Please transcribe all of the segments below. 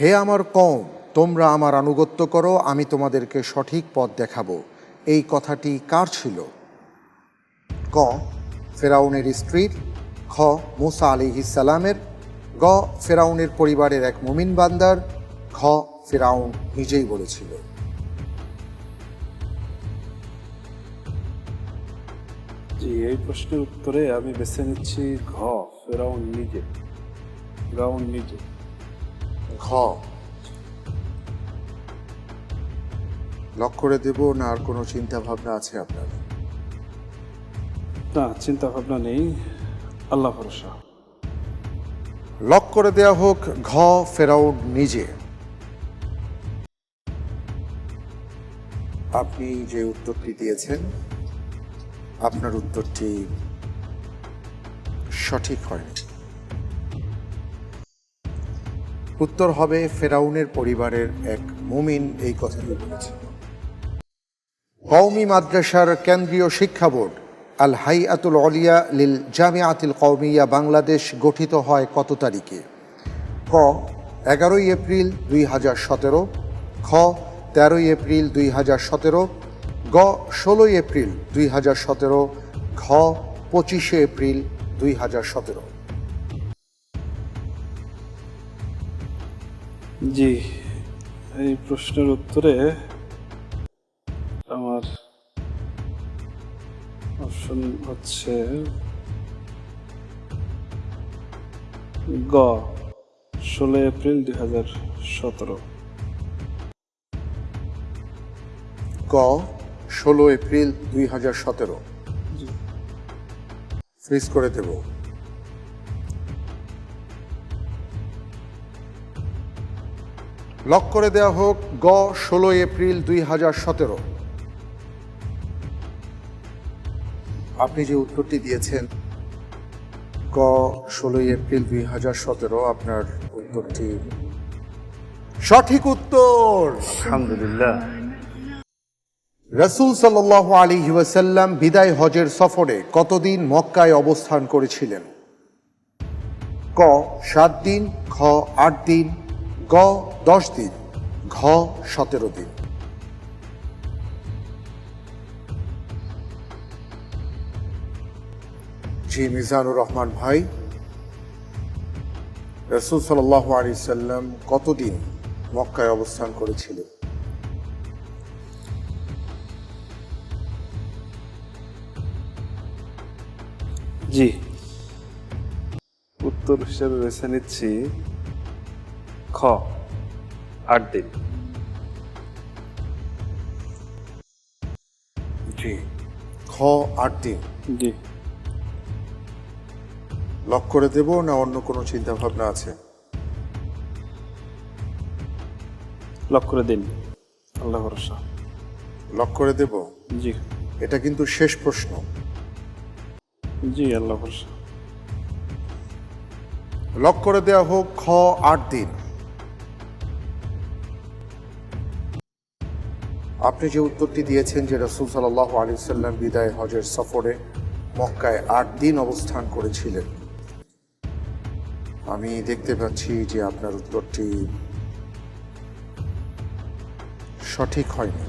হে আমার কম তোমরা আমার আনুগত্য করো, আমি তোমাদেরকে সঠিক পথ দেখাবো। এই কথাটি কার ছিল? ক ফেরাউনের স্ত্রীর, খ, মুসা আলী ইসালামের গ, ফেরাউনের পরিবারের এক মুমিন বান্দার খ ফেরাউন নিজেই বলেছিল। জি, এই প্রশ্নের উত্তরে আমি বেছে নিচ্ছি ঘ, ফেরাউন নিজে। ফেরাউন নিজে। ঘ। লক করে দেব না আর কোনো চিন্তা ভাবনা আছে আপনার? না চিন্তা ভাবনা নেই। আল্লাহ ভরসা। লক করে দেয়া হোক ঘ ফেরাউন নিজে। আপনি যে উত্তরটি দিয়েছেন আপনার উত্তরটি সঠিক হয়নি। উত্তর হবে ফেরাউনের পরিবারের এক মুমিন এই কথাটি বলেছেন কওমি মাদ্রাসার কেন্দ্রীয় শিক্ষা বোর্ড আল হাইয়াতুল অলিয়া লিল জামিয়াতিল কওমিয়া বাংলাদেশ গঠিত হয় কত তারিখে? ক, এগারোই এপ্রিল দুই হাজার সতেরো। খ, তেরোই এপ্রিল দুই হাজার সতেরো। গ, ষোলোই এপ্রিল দুই হাজার সতেরো। ঘ, পঁচিশে এপ্রিল দুই হাজার সতেরো। জি এই প্রশ্নের উত্তরে আমার অপশন হচ্ছে গ ষোলো এপ্রিল দুই হাজার সতেরো। ক ষোলো এপ্রিল দুই হাজার সতেরো। ফ্রিজ করে দেব। লক করে দেওয়া হোক গ ষোলো এপ্রিল দুই হাজার সতেরো। আপনি যে উত্তরটি দিয়েছেন গ ষোলোই এপ্রিল দুই হাজার সতেরো আপনার উত্তরটি সঠিক উত্তর। আলহামদুলিল্লাহ। রসুল সাল্লাহ আলী ওয়াসাল্লাম বিদায় হজের সফরে কতদিন মক্কায় অবস্থান করেছিলেন? ক সাত দিন খ আট দিন দশ দিন, ঘ, সতেরো দিন। জি, মিজানুর রহমান ভাই, রসুল সাল্লাহ আলী সাল্লাম কতদিন মক্কায় অবস্থান করেছিলেন? জি। উত্তর হিসেবে বেছে নিচ্ছি খ আট দিন। জি খ আট দিন। জি। লক করে দেব না অন্য কোনো চিন্তা ভাবনা আছে? লক করে দিন। আল্লাহ ভরসা। লক করে দেব? জি। এটা কিন্তু শেষ প্রশ্ন। জি আল্লাহ ভরসা। লক করে দেওয়া হোক খ আট দিন। আপনি যে উত্তরটি দিয়েছেন যে রসুল সাল্লাহ আলী সাল্লাম বিদায় হজের সফরে মক্কায় আট দিন অবস্থান করেছিলেন। আমি দেখতে পাচ্ছি যে আপনার উত্তরটি সঠিক হয়নি।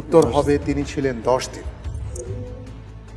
উত্তর হবে তিনি ছিলেন দশ দিন।